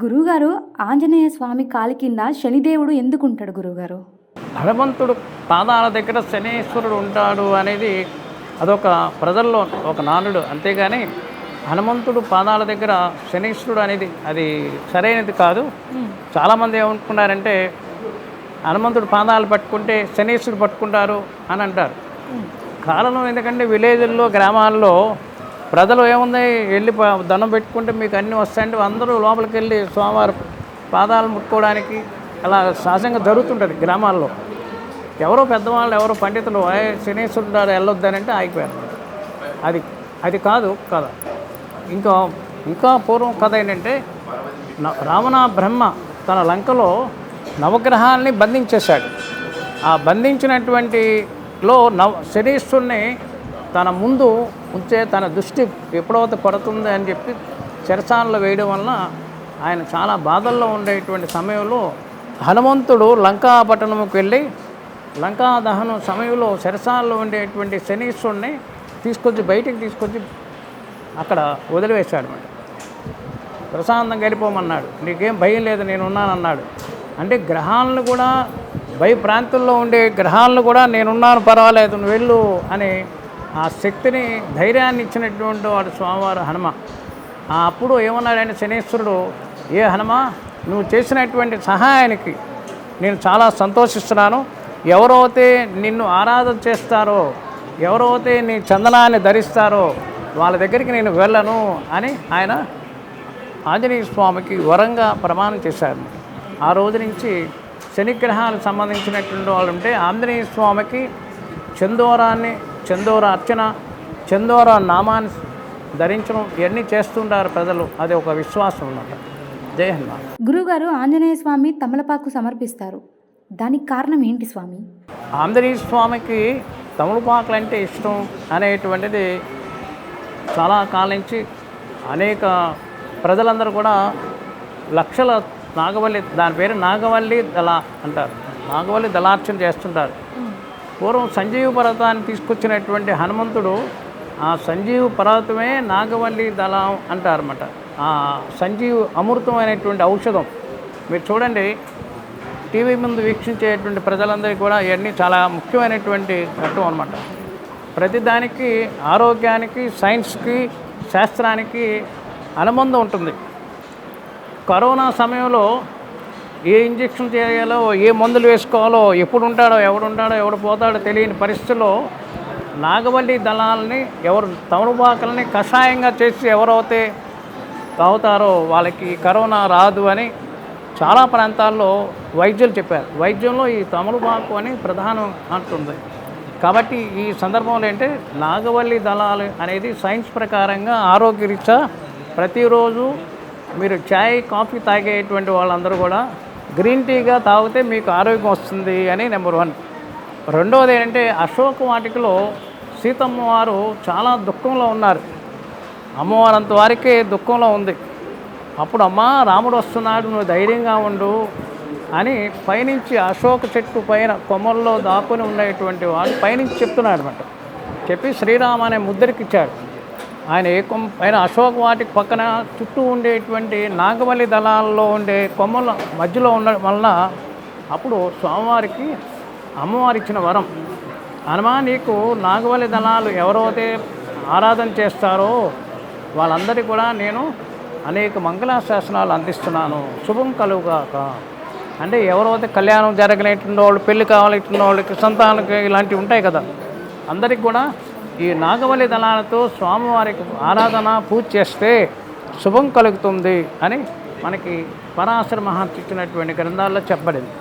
గురువుగారు ఆంజనేయ స్వామి కాలి కింద శనిదేవుడు ఎందుకు ఉంటాడు గురువుగారు? హనుమంతుడు పాదాల దగ్గర శనేశ్వరుడు ఉంటాడు అనేది అదొక ప్రజల్లో ఒక నానుడు. అంతేగాని హనుమంతుడు పాదాల దగ్గర శనీశ్వరుడు అనేది అది సరైనది కాదు. చాలామంది ఏమనుకున్నారంటే హనుమంతుడు పాదాలు పట్టుకుంటే శనీశ్వరుడు పట్టుకుంటారు అని అంటారు. కారణం ఎందుకంటే విలేజ్ల్లో గ్రామాల్లో ప్రజలు ఏముంది? వెళ్ళి దండం పెట్టుకుంటే మీకు అన్నీ వస్తాయంటే అందరూ లోపలికి వెళ్ళి స్వామివారి పాదాలు ముట్టుకోవడానికి అలా సహజంగా జరుగుతుంటుంది గ్రామాల్లో. ఎవరో పెద్దవాళ్ళు ఎవరో పండితులు "ఏ, శనీశ్వరుడు గారు వెళ్ళొద్దని ఆగిపోయారు. అది అది కాదు కథ. ఇంకా ఇంకా పూర్వం కథ ఏంటంటే రావణ బ్రహ్మ తన లంకలో నవగ్రహాల్ని బంధించేశాడు. ఆ బంధించినటువంటిలో నవ శనీశ్వరుని తన ముందు ఉంచే తన దృష్టి ఎప్పుడైతే పడుతుంది అని చెప్పి చెరసాలలో వేయడం వలన ఆయన చాలా బాధల్లో ఉండేటువంటి సమయంలో హనుమంతుడు లంకాపట్టణంకి వెళ్ళి లంకా దహనం సమయంలో చెరసాలలో ఉండేటువంటి శనీశ్వరుణ్ణి తీసుకొచ్చి బయటికి తీసుకొచ్చి అక్కడ వదిలివేశాడు. అన్నమాట ప్రశాంతంగా వెళ్ళిపోమన్నాడు. నీకేం భయం లేదు నేను ఉన్నానన్నాడు అంటే గ్రహాలను కూడా భయ ప్రాంతంలో ఉండే గ్రహాలను కూడా నేనున్నాను పర్వాలేదు నువ్వు వెళ్ళు అని ఆ శక్తిని ధైర్యాన్ని ఇచ్చినటువంటి వాడు స్వామివారు హనుమ. అప్పుడు ఏమన్నాడంటే శనీశ్వరుడు ఏ హనుమ నువ్వు చేసినటువంటి సహాయానికి నేను చాలా సంతోషిస్తున్నాను. ఎవరైతే నిన్ను ఆరాధన చేస్తారో ఎవరైతే నీ చందనాన్ని ధరిస్తారో వాళ్ళ దగ్గరికి నేను వెళ్ళను అని ఆయన ఆంజనేయ స్వామికి వరంగా ప్రమాణం చేశారు. ఆ రోజు నుంచి శనిగ్రహాలకు సంబంధించినటువంటి వాళ్ళు ఉంటే ఆంజనేయ స్వామికి చందోరాన్ని చందోర అర్చన చందోర నామాన్ని ధరించడం ఇవన్నీ చేస్తుంటారు ప్రజలు. అది ఒక విశ్వాసం అన్నమాట. జై హనుమాన్. గురువుగారు ఆంజనేయ స్వామి తమలపాకు సమర్పిస్తారు. దానికి కారణం ఏంటి స్వామి? ఆంజనేయ స్వామికి తమలపాకులు అంటే ఇష్టం అనేటువంటిది చాలా కాలం నుంచి అనేక ప్రజలందరూ కూడా లక్షల నాగవల్లి దాని పేరు నాగవల్లి దళ అంటారు. నాగవల్లి దళార్చన చేస్తుంటారు. పూర్వం సంజీవ పర్వతాన్ని తీసుకొచ్చినటువంటి హనుమంతుడు ఆ సంజీవ పర్వతమే నాగవల్లి దళం అంటారన్నమాట. ఆ సంజీవ అమృతమైనటువంటి ఔషధం. మీరు చూడండి టీవీ ముందు వీక్షించేటువంటి ప్రజలందరికీ కూడా ఇవన్నీ చాలా ముఖ్యమైనటువంటి ఘట్టం అనమాట ప్రతిదానికి ఆరోగ్యానికి సైన్స్కి శాస్త్రానికి అనుబంధం ఉంటుంది. కరోనా సమయంలో ఏ ఇంజెక్షన్ చేయాలో ఏ మందులు వేసుకోవాలో ఎప్పుడు ఉంటాడో ఎవడు ఉంటాడో ఎవడు పోతాడో తెలియని పరిస్థితుల్లో నాగవల్లి దళాలని ఎవరు తమలపాకులని కషాయంగా చేసి ఎవరైతే తాగుతారో వాళ్ళకి కరోనా రాదు అని చాలా ప్రాంతాల్లో వైద్యులు చెప్పారు. వైద్యంలో ఈ తమలపాకు అని ప్రధానం అంటుంది కాబట్టి ఈ సందర్భంలో ఏంటంటే నాగవల్లి దళాలు అనేది సైన్స్ ప్రకారంగా ఆరోగ్యరీత్యా ప్రతిరోజు మీరు చాయ్ కాఫీ తాగేటువంటి వాళ్ళందరూ కూడా గ్రీన్ టీగా తాగితే మీకు ఆరోగ్యం వస్తుంది అని నెంబర్ వన్. రెండవది ఏంటంటే అశోక వాటికలో సీతమ్మ వారు చాలా దుఃఖంలో ఉన్నారు. అమ్మవారు వారికే దుఃఖంలో ఉంది. అప్పుడు అమ్మ రాముడు వస్తున్నాడు నువ్వు ధైర్యంగా ఉండు అని పైనుంచి అశోక చెట్టు పైన కొమ్మల్లో దాక్కుని ఉండేటువంటి వాడు పైనుంచి చెప్తున్నాడు అనమాట చెప్పి శ్రీరామ్ అనే ముద్రకి ఆయన ఏ కొమ్మ ఆయన అశోక్ వాటికి పక్కన చుట్టూ ఉండేటువంటి నాగవల్లి దళాల్లో ఉండే కొమ్మల మధ్యలో ఉండడం వలన అప్పుడు స్వామివారికి అమ్మవారు ఇచ్చిన వరం. హనుమా నీకు నాగవల్లి దళాలు ఎవరైతే ఆరాధన చేస్తారో వాళ్ళందరికీ కూడా నేను అనేక మంగళాశాసనాలు అందిస్తున్నాను. శుభం కలుగుగాక అంటే ఎవరైతే కళ్యాణం జరగలేటువంటి వాళ్ళు పెళ్ళి కావాలంటున్న వాళ్ళకి సంతానానికి ఇలాంటివి ఉంటాయి కదా. అందరికి కూడా ఈ నాగవల్లి దళాలతో స్వామివారికి ఆరాధన పూజ చేస్తే శుభం కలుగుతుంది అని మనకి పరాశర మహర్షి ఇచ్చినటువంటి గ్రంథాల్లో చెప్పబడింది.